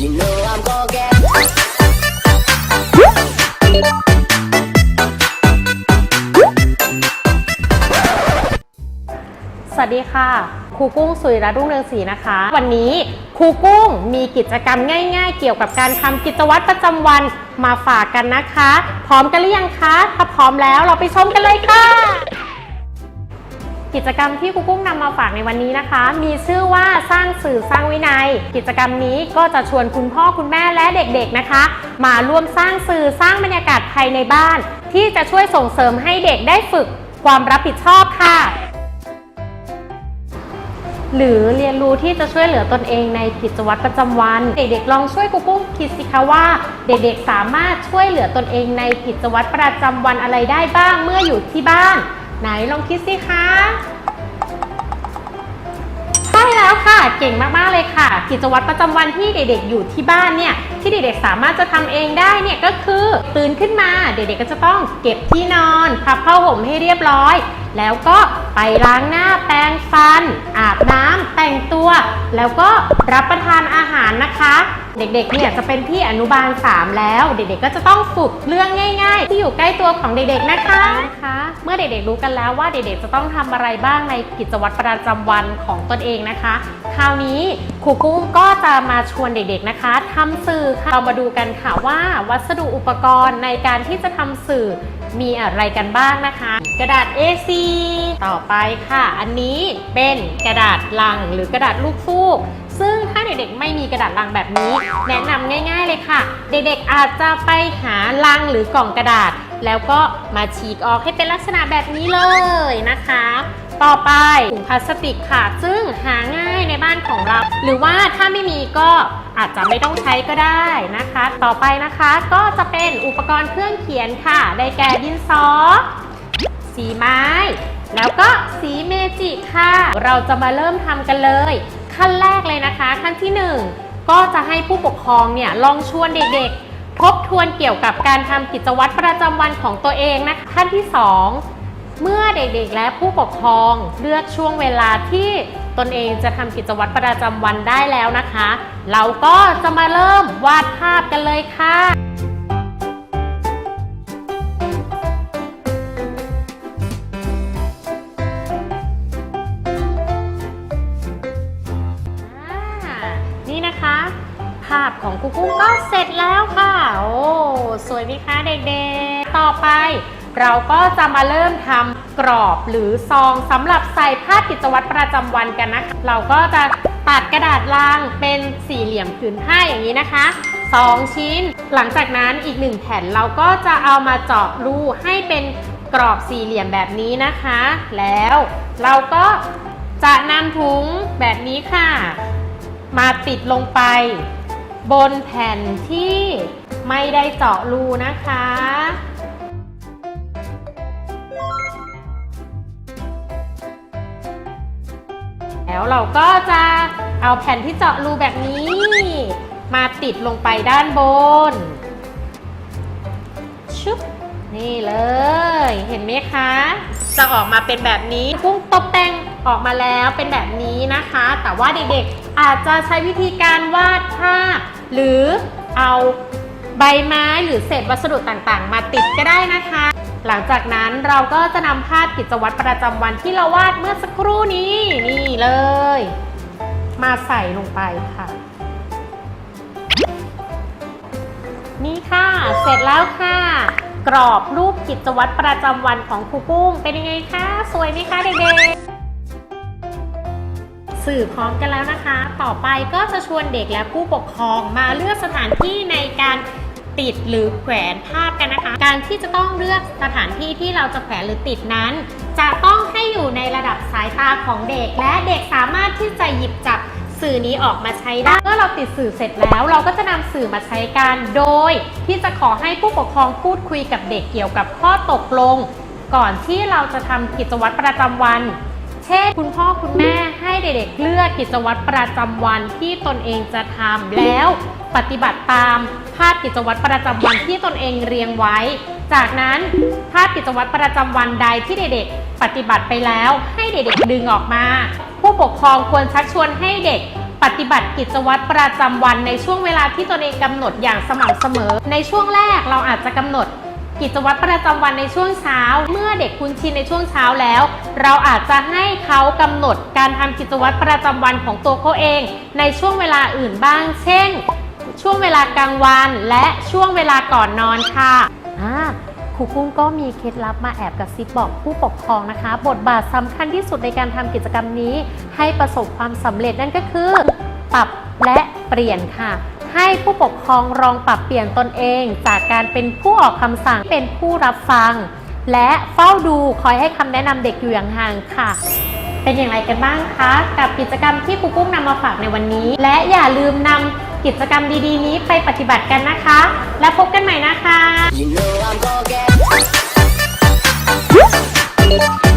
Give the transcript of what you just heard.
You know I'm gonna get. สวัสดีค่ะ ครูกุ้งสุริรัตน์รุ่งเรืองศรีนะคะ วันนี้ครูกุ้งมีกิจกรรมง่าย ๆ เกี่ยวกับการทำกิจวัตรประจำวันมาฝากกันนะคะ พร้อมกันหรือยังคะ ถ้าพร้อมแล้วเราไปชมกันเลยค่ะ กิจกรรมที่ครูกุ้งนำมาฝากในวันนี้นะคะ มีชื่อว่าสร้างสื่อสร้างวินัย กิจกรรมนี้ก็จะชวนคุณพ่อคุณแม่และเด็กๆนะคะ มาร่วมสร้างสื่อสร้างบรรยากาศภายในบ้าน ที่จะช่วยส่งเสริมให้เด็กได้ฝึกความรับผิดชอบค่ะ หรือเรียนรู้ที่จะช่วยเหลือตนเองในกิจวัตรประจำวัน เด็กๆลองช่วยกูกุ้งคิดสิคะว่า เด็กๆสามารถช่วยเหลือตนเองในกิจวัตรประจำวันอะไรได้บ้างเมื่ออยู่ที่บ้านไหนลองคิดสิคะ เก่งมากๆเลยค่ะ กิจวัตรประจำวันที่เด็กๆอยู่ที่บ้านเนี่ยที่เด็กๆสามารถจะทำเองได้เนี่ยก็คือตื่นขึ้นมาเด็กๆก็จะต้องเก็บที่นอนพับผ้าห่มให้เรียบร้อย แล้วก็ไปล้างหน้าแปรงฟัน อาบน้ำแต่งตัว แล้วก็รับประทานอาหารนะคะ เด็กๆเนี่ยจะเป็นที่อนุบาล 3 แล้ว เด็กๆก็จะต้องฝึกเรื่องง่าย ๆ ที่อยู่ใกล้ตัวของเด็กๆนะคะนะคะเมื่อเด็กๆรู้กันแล้วว่าเด็กๆจะต้องทำอะไรบ้างในกิจวัตรประจำวันของตนเองนะคะ คราวนี้ครูกุ้งก็จะมาชวนเด็กๆนะคะทำสื่อค่ะเรามาดูกันค่ะว่าวัสดุอุปกรณ์ในการที่จะทำสื่อ มีอะไรกันบ้างนะคะ กระดาษ A4 ต่อไปค่ะ อันนี้เป็นกระดาษลังหรือกระดาษลูกฟูกซึ่งถ้าเด็กๆไม่มีกระดาษลังแบบนี้ แนะนำง่าย ๆเลยค่ะ เด็กๆอาจจะไปหาลังหรือกล่องกระดาษ แล้วก็มาฉีกออกให้เป็นลักษณะแบบนี้เลยนะคะ ต่อไปถุงพลาสติกค่ะ ซึ่งหาง่ายในบ้านของเรา หรือว่าถ้าไม่มีก็อาจจะไม่ต้องใช้ก็ได้นะคะ ต่อไปนะคะก็จะเป็นอุปกรณ์เครื่องเขียนค่ะ ได้แก่ดินสอสีไม้ แล้วก็สีเมจิค่ะ เราจะมาเริ่มทำกันเลย ขั้นแรกเลยนะคะ ขั้นที่ 1 ก็จะให้ผู้ปกครองเนี่ยลองชวนเด็กๆ ทบทวนเกี่ยวกับการทำกิจวัตรประจำวันของตัวเองนะคะ ขั้นที่ 2 เมื่อเด็กๆและผู้ปกครองเลือกช่วงเวลาที่ตนเองจะทำกิจวัตรประจำวันได้แล้วนะคะ เราก็จะมาเริ่มวาดภาพกันเลยค่ะนี่นะคะ ภาพของกูกุ้งก็เสร็จแล้วค่ะ โอ้ สวยไหมคะเด็กๆ ต่อไป เราก็จะมาเริ่มทำกรอบหรือซองสำหรับใส่ภาพกิจวัตรประจำวันกันนะคะ เราก็จะตัดกระดาษลังเป็นสี่เหลี่ยมผืนผ้าอย่างนี้นะคะ 2 ชิ้น หลังจากนั้นอีกหนึ่งแผ่นเราก็จะเอามาเจาะรูให้เป็นกรอบสี่เหลี่ยมแบบนี้นะคะ แล้วเราก็จะนำถุงแบบนี้ค่ะ มาติดลงไป บนแผ่นที่ไม่ได้เจาะรูนะคะ แล้วเราก็จะเอาแผ่นที่เจาะรูแบบนี้ มาติดลงไปด้านบน ชุบนี่เลย เห็นไหมคะ จะออกมาเป็นแบบนี้กุ้งตกแต่งออกมาแล้วเป็นแบบนี้นะคะ แต่ว่าเด็กๆ อาจจะใช้วิธีการวาดภาพ หรือเอาใบไม้หรือเศษวัสดุต่างๆ มาติดก็ได้นะคะ หลังจากนั้นเราก็จะนำภาพกิจวัตรประจำวันที่เราวาดเมื่อสักครู่นี้นี่เลย มาใส่ลงไปค่ะ นี่ค่ะ เสร็จแล้วค่ะ กรอบรูปกิจวัตรประจำวันของครูกุ้งเป็นยังไงคะ สวยไหมคะเด็กๆสื่อพร้อมกันแล้วนะคะ ต่อไปก็จะชวนเด็กและผู้ปกครองมาเลือกสถานที่ในการ ติดหรือแขวนภาพกันนะคะ การที่จะต้องเลือกสถานที่ที่เราจะแขวนหรือติดนั้น จะต้องให้อยู่ในระดับสายตาของเด็ก และเด็กสามารถที่จะหยิบจับสื่อนี้ออกมาใช้ได้ เมื่อเราติดสื่อเสร็จแล้ว เราก็จะนำสื่อมาใช้กันโดย ที่จะขอให้ผู้ปกครองพูดคุยกับเด็กเกี่ยวกับข้อตกลง ก่อนที่เราจะทำกิจวัตรประจำวัน เช่นคุณพ่อคุณแม่ให้ ด็กๆเลือกกิจวัตรประจำวันที่ตนเองจะทำแล้วปฏิบัติตามภาพกิจวัตรประจำวันที่ตนเองเรียงไว้ จากนั้นภาพกิจวัตรประจำวันใดที่เด็กๆ ปฏิบัติไปแล้ว ให้เด็กๆดึงออกมา ผู้ปกครองควรชักชวนให้เด็กปฏิบัติกิจวัตรประจำวันในช่วงเวลาที่ตนเองกำหนดอย่างสม่ำเสมอ ในช่วงแรกเราอาจจะกำหนด กิจวัตรประจำวันในช่วงเช้า เมื่อเด็กคุ้นชินในช่วงเช้าแล้ว เราอาจจะให้เขากำหนดการทำกิจวัตรประจำวันของตัวเขาเอง ในช่วงเวลาอื่นบ้าง เช่น ช่วงเวลากลางวันและช่วงเวลาก่อนนอนค่ะอ่าครูกุ้งก็มีเคล็ดลับมาแอบกระซิบบอกผู้ปกครองนะคะ บทบาทสำคัญที่สุดในการทำกิจกรรมนี้ ให้ประสบความสำเร็จนั่นก็คือ ปรับและเปลี่ยนค่ะ ให้ผู้ปกครองลองปรับเปลี่ยนตนเอง จากการเป็นผู้ออกคำสั่งเป็นผู้รับฟัง และเฝ้าดูคอยให้คำแนะนำเด็กอยู่อย่างห่างค่ะ เป็นอย่างไรกันบ้างคะ กับกิจกรรมที่ครูกุ้งนำมาฝากในวันนี้ และอย่าลืมนำกิจกรรมดีๆ นี้ไปปฏิบัติกันนะคะ และพบกันใหม่นะคะ You know I'm gonna get